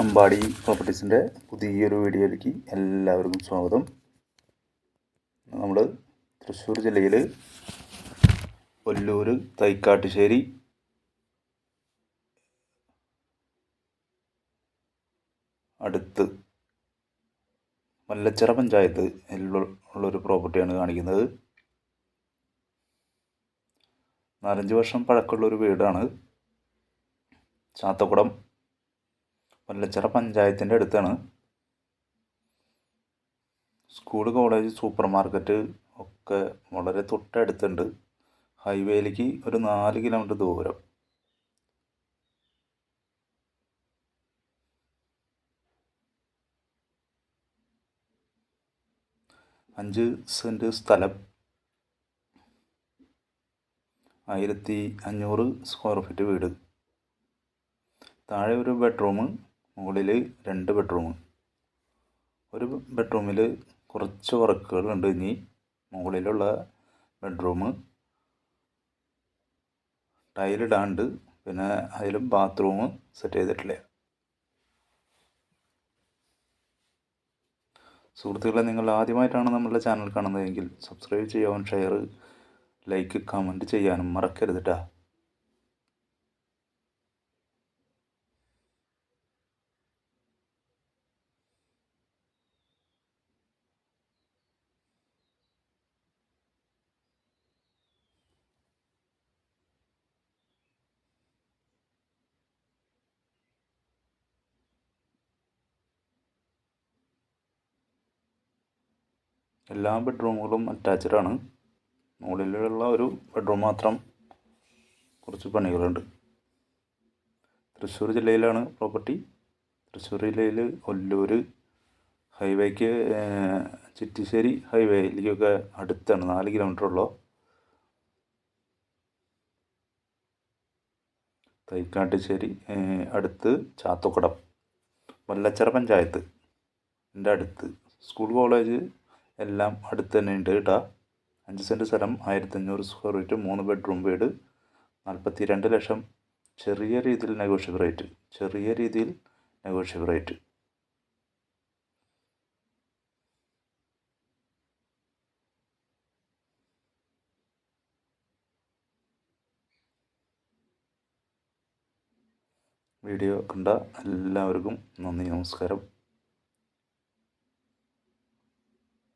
അമ്പാടി പ്രോപ്പർട്ടീസിന്റെ പുതിയൊരു വീഡിയോയിലേക്ക് എല്ലാവർക്കും സ്വാഗതം. നമ്മൾ തൃശ്ശൂർ ജില്ലയിൽ കൊല്ലൂർ തൈക്കാട്ടുശ്ശേരി അടുത്ത് മല്ലച്ചിറ പഞ്ചായത്ത് ഉള്ളൊരു പ്രോപ്പർട്ടിയാണ് കാണിക്കുന്നത്. നാലഞ്ച് വർഷം പഴക്കമുള്ളൊരു വീടാണ്. ചാത്തക്കുടം വല്ലച്ചിറ പഞ്ചായത്തിന്റെ അടുത്താണ്. സ്കൂൾ കോളേജ് സൂപ്പർ മാർക്കറ്റ് ഒക്കെ വളരെ തൊട്ടടുത്തുണ്ട്. ഹൈവേയിലേക്ക് ഒരു നാല് കിലോമീറ്റർ ദൂരം. അഞ്ച് സെന്റ് സ്ഥലം. ആയിരത്തി അഞ്ഞൂറ് സ്ക്വയർ ഫീറ്റ് വീട്. താഴെ ഒരു ബെഡ്റൂം മുകളിൽ രണ്ട് ബെഡ്റൂം ഒരു ബെഡ്റൂമിൽ കുറച്ച് വർക്കുകൾ ഉണ്ട്. ഇനി മുകളിലുള്ള ബെഡ്റൂം ടൈലിടാണ്ട് പിന്നെ അതിലും ബാത്റൂം സെറ്റ് ചെയ്തിട്ടില്ല. സുഹൃത്തുക്കളെ നിങ്ങൾ ആദ്യമായിട്ടാണ് നമ്മളുടെ ചാനൽ കാണുന്നതെങ്കിൽ സബ്സ്ക്രൈബ് ചെയ്യാനും ഷെയർ ലൈക്ക് കമന്റ് ചെയ്യാനും മറക്കരുത് കേട്ടോ എല്ലാ ബെഡ്റൂമുകളും അറ്റാച്ച്ഡ് ആണ്. മുകളിലുള്ള ഒരു ബെഡ്റൂം മാത്രം കുറച്ച് പണികളുണ്ട്. തൃശ്ശൂർ ജില്ലയിലാണ് പ്രോപ്പർട്ടി തൃശ്ശൂർ ജില്ലയിൽ ഒല്ലൂർ ഹൈവേക്ക് ചിറ്റിശ്ശേരി ഹൈവേയിലേക്കൊക്കെ അടുത്താണ് നാല് കിലോമീറ്റർ ഉള്ളൂ. തൈക്കാട്ടുശ്ശേരി അടുത്ത് ചാത്തക്കുടം വല്ലച്ചിറ പഞ്ചായത്ത് എന്റെ അടുത്ത്. സ്കൂൾ കോളേജ് എല്ലാം അടുത്ത് തന്നെ ഉണ്ട് കേട്ടോ. അഞ്ച് സെന്റ് സ്ഥലം ആയിരത്തഞ്ഞൂറ് സ്ക്വയർ ഫീറ്റ് മൂന്ന് ബെഡ്റൂം വീട് നാൽപ്പത്തി രണ്ട് ലക്ഷം. ചെറിയ രീതിയിൽ നെഗോഷ്യബിൾ റേറ്റ് ചെറിയ രീതിയിൽ നെഗോഷ്യബിൾ റേറ്റ് വീഡിയോ കണ്ട എല്ലാവർക്കും നന്ദി നമസ്കാരം.